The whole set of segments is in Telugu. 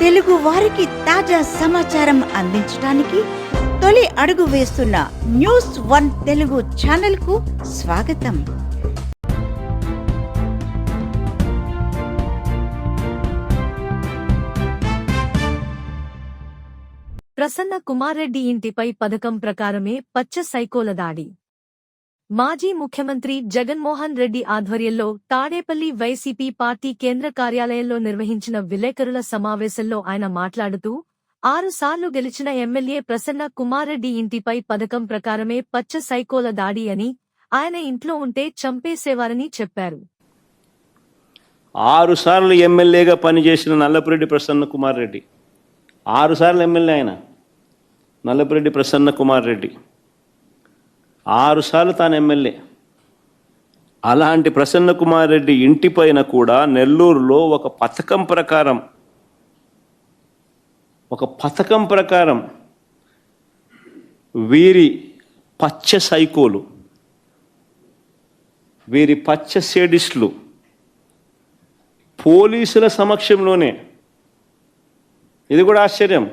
తెలుగు వారికి తాజా సమాచారం అందించడానికి తొలి అడుగు వేస్తున్న న్యూస్ వన్ తెలుగు ఛానల్కు స్వాగతం. ప్రసన్న కుమారెడ్డి ఇంటిపై పథకం ప్రకారమే పచ్చ సైకోల దాడి. మాజీ ముఖ్యమంత్రి జగన్మోహన్ రెడ్డి ఆధ్వర్యంలో తాడేపల్లి వైసీపీ పార్టీ కేంద్ర కార్యాలయంలో నిర్వహించిన విలేకరుల సమావేశంలో ఆయన మాట్లాడుతూ ఆరుసార్లు గెలిచిన ఎమ్మెల్యే ప్రసన్న కుమారెడ్డి ఇంటిపై పథకం ప్రకారమే పచ్చ సైకోల దాడి అని ఆయన ఇంట్లో ఉంటే చంపేసేవారని చెప్పారు. ఆరుసార్లు ఎమ్మెల్యేగా పనిచేసిన నల్లపురెడ్డి ప్రసన్న కుమార్ రెడ్డి ఆరు సార్లు ఎమ్మెల్యే ఆయన. నల్లపురెడ్డి ప్రసన్న కుమార్ రెడ్డి ఆరుసార్లు తాను ఎమ్మెల్యే. అలాంటి ప్రసన్న కుమార్ రెడ్డి ఇంటిపైన కూడా నెల్లూరులో ఒక పథకం ప్రకారం ఒక పథకం ప్రకారం వీరి పచ్చ సైకోలు వీరి పచ్చ సేడిస్టులు పోలీసుల సమక్షంలోనే. ఇది కూడా ఆశ్చర్యం.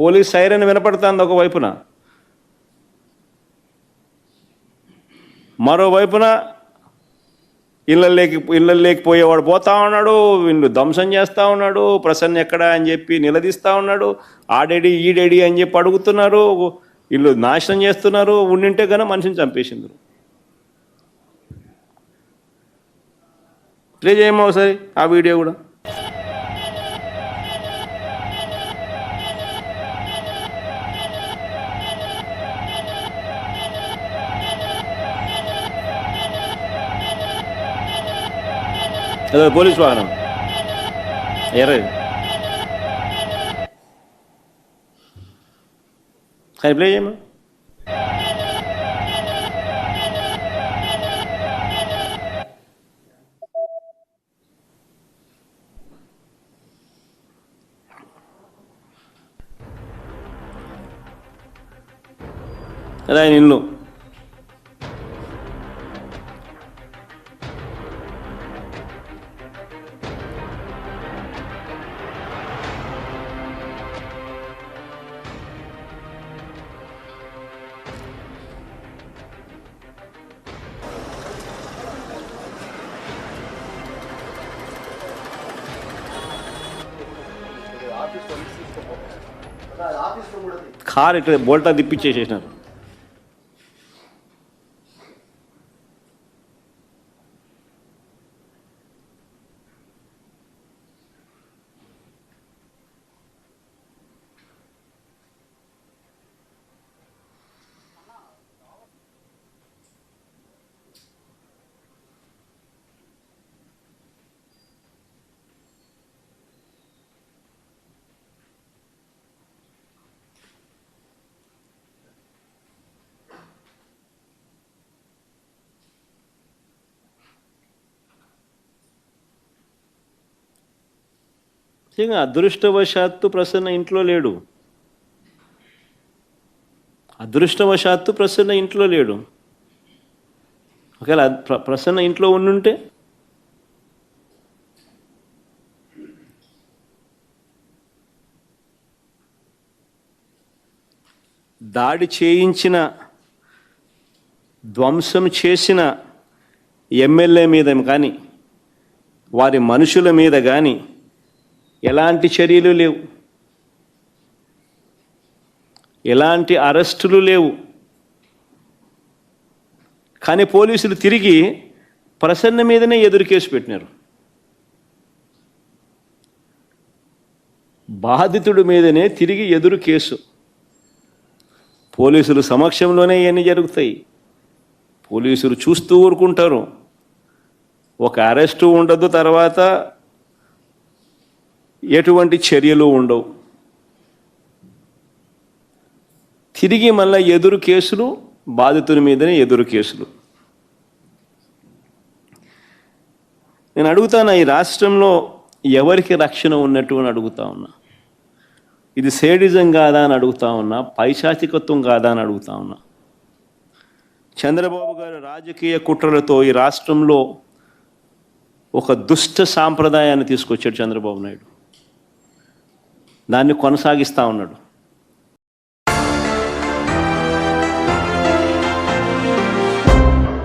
పోలీస్ సైరన్ వినపడుతుంది ఒకవైపున. మరోవైపున ఇళ్ళల్లోకి ఇళ్ళల్లోకి పోయేవాడు పోతా ఉన్నాడు వీళ్ళు ధ్వంసం చేస్తూ ఉన్నాడు ప్రసన్న ఎక్కడ అని చెప్పి నిలదీస్తూ ఉన్నాడు ఆడేడి ఈడేడి అని చెప్పి అడుగుతున్నారు వీళ్ళు నాశనం చేస్తున్నారు ఉండింటే కనుక మనిషిని చంపేసిండ్రు. ప్లే చేయమో ఒకసారి ఆ వీడియో కూడా. ഇത് പോലീസ് വാഹനം? ഏറെ. പ്ലേ ചെയ്യുമ്പോൾ അതായത് നിന്നു. కారు ఇట్లా బోల్టా తిప్పిచ్చేసేసినారు. నిజంగా అదృష్టవశాత్తు ప్రసన్న ఇంట్లో లేడు. అదృష్టవశాత్తు ప్రసన్న ఇంట్లో లేడు. ఒకవేళ ప్ర- ప్రసన్న ఇంట్లో ఉండుంటే? దాడి చేయించిన ధ్వంసం చేసిన ఎమ్మెల్యే మీద కానీ వారి మనుషుల మీద కానీ ఎలాంటి చర్యలు లేవు. ఎలాంటి అరెస్టులు లేవు. కానీ పోలీసులు తిరిగి ప్రసన్న మీదనే ఎదురు కేసు పెట్టినారు. బాధితుడి మీదనే తిరిగి ఎదురు కేసు. పోలీసులు సమక్షంలోనే ఇవన్నీ జరుగుతాయి. పోలీసులు చూస్తూ ఊరుకుంటారు. ఒక అరెస్టు ఉండదు తర్వాత ఎటువంటి చర్యలు ఉండవు. తిరిగి మళ్ళీ ఎదురు కేసులు బాధితుల మీదనే ఎదురు కేసులు. నేను అడుగుతాను ఈ రాష్ట్రంలో ఎవరికి రక్షణ ఉన్నట్టు అని అడుగుతా ఉన్నా? ఇది సేడిజం కాదా అని అడుగుతా ఉన్నా పైశాచికత్వం కాదా అని అడుగుతా ఉన్నా? చంద్రబాబు గారు రాజకీయ కుట్రలతో ఈ రాష్ట్రంలో ఒక దుష్ట సాంప్రదాయాన్ని తీసుకొచ్చాడు చంద్రబాబు నాయుడు. దాన్ని కొనసాగిస్తూ ఉన్నాడు.